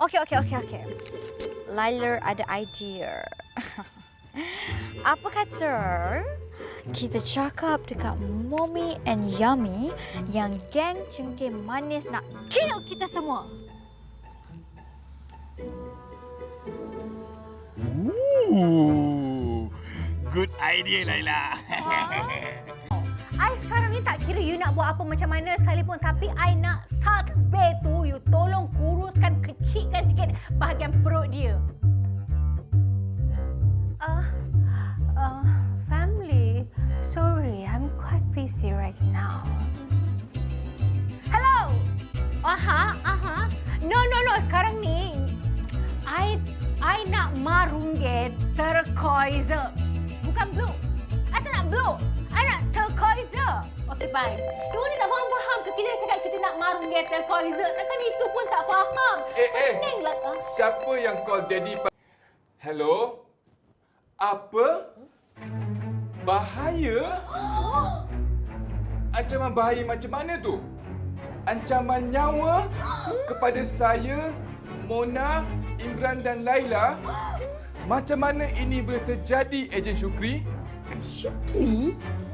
Okey, okey, okey, okey. Laila ada idea. Apa kata kita cakap dekat Mommy and Yummy yang geng cengkeh manis nak kill kita semua? Ooh, good idea Laila. I sekarang ni tak kira you nak buat apa macam mana sekalipun tapi I nak Salt Bay tu sikit bahagian perut dia. Uh, uh, family, sorry, I'm quite busy right now. Hello. Aha, aha. No, no, no. Sekarang ni I I nak marungge turquoise. Bukan blue. I tak nak blue. I nak turquoise. Okay, bye. You ni tak faham-faham ke nak marungge turquoise. Takkan itu pun tak faham. Eh, eh. Lah. ah. Siapa yang call daddy? Hello? Apa? Bahaya? Ancaman bahaya macam mana tu? Ancaman nyawa kepada saya, Mona, Imran dan Laila? Macam mana ini boleh terjadi, Ejen Syukri? What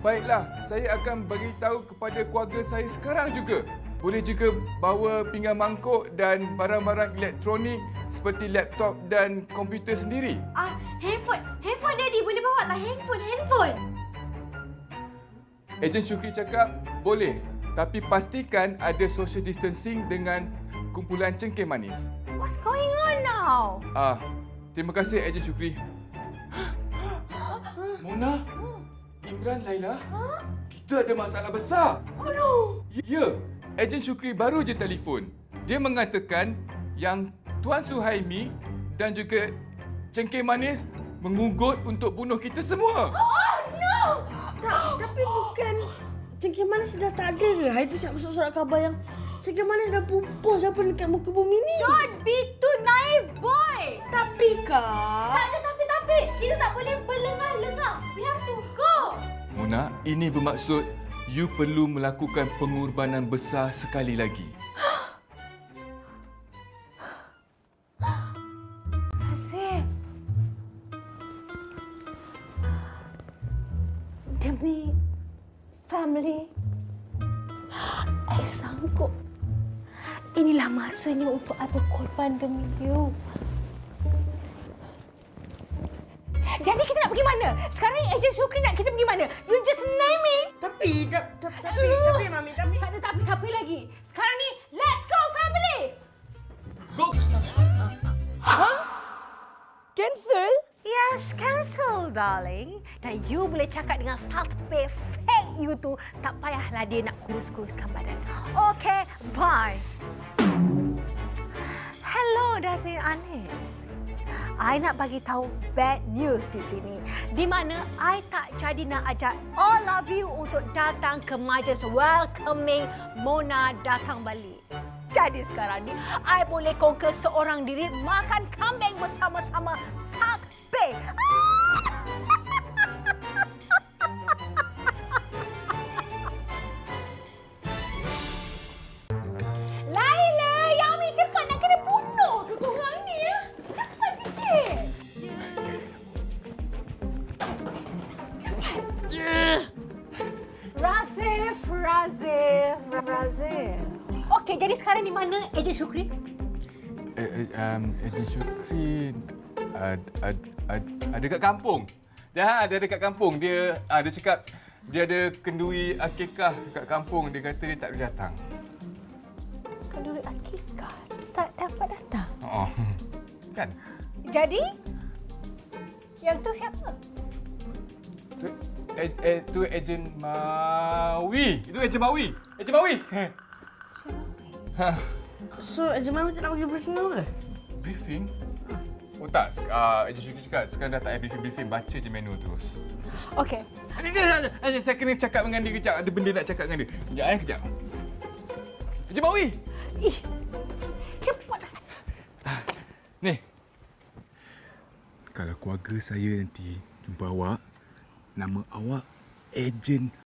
Baiklah, saya akan beritahu kepada keluarga saya sekarang juga. Boleh juga bawa pinggan mangkuk dan barang-barang elektronik seperti laptop dan komputer sendiri. Ah, handphone. Handphone daddy boleh bawa tak handphone? Handphone. Ejen Syukri cakap, boleh. Tapi pastikan ada social distancing dengan kumpulan cengkeh manis. What's going on now? Ah, terima kasih Ejen Syukri. Mona, Imran, Laila, kita ada masalah besar. Oh no. Ya, Ejen Syukri baru je telefon. Dia mengatakan yang Tuan Suhaimi dan juga Cengkeh Manis mengugut untuk bunuh kita semua. Tak, tapi bukan cengkeh manis dah tak ada ke? Hari tu siap masuk surat khabar yang cengkeh manis dah pupus apa dekat muka bumi ni. Don't be too naive, boy. Tapi kak... ini bermaksud you perlu melakukan pengorbanan besar sekali lagi. Nasib. Demi family, I sanggup. Inilah masanya untuk I berkorban demi you. Jadi kita nak pergi mana? Sekarang ni Ejen Syukri nak kita pergi mana? You just name it. Tapi, ta- ta- tapi, tapi Mami, tapi... Tak ada tapi-tapi lagi. Sekarang ni, let's go family! Go! Cancel? Yes, cancel darling. Dan you boleh cakap dengan Salt fake you tu. Tak payahlah dia nak kurus-kuruskan badan. Okay, bye. Hello, Datin Anis. I nak bagi tahu bad news di sini. Di mana I tak jadi nak ajak all of you untuk datang ke majlis welcoming Mona datang balik. Jadi sekarang ni, I boleh conquer seorang diri makan kambing bersama-sama Salt Bay. Jadi sekarang di mana Ejen Syukri? Eh, eh, um, Ejen Syukri ad, ad, ad, ada kat kampung. Dah ada dekat kampung. Dia dia cakap dia ada kenduri akikah kat kampung. Dia kata dia tak boleh datang. Kenduri akikah tak dapat datang. Oh. Kan? Jadi, yang tu siapa? Tu, eh, eh, tu ejen Mawi. Itu ejen Mawi. Ejen Mawi. Ha, So, Ejen Mami tak nak pergi briefing dulu ke? briefing? Oh tak, uh, ejen Syukri cakap sekarang dah tak payah briefing-briefing. Baca je menu terus. Okey. Ada, ada, saya kena cakap dengan dia kejap. Ada benda nak cakap dengan dia. Kejap eh, kejap. Ejen Mawi. Ih, cepat. Ni. Kalau keluarga saya nanti jumpa awak, nama awak Ejen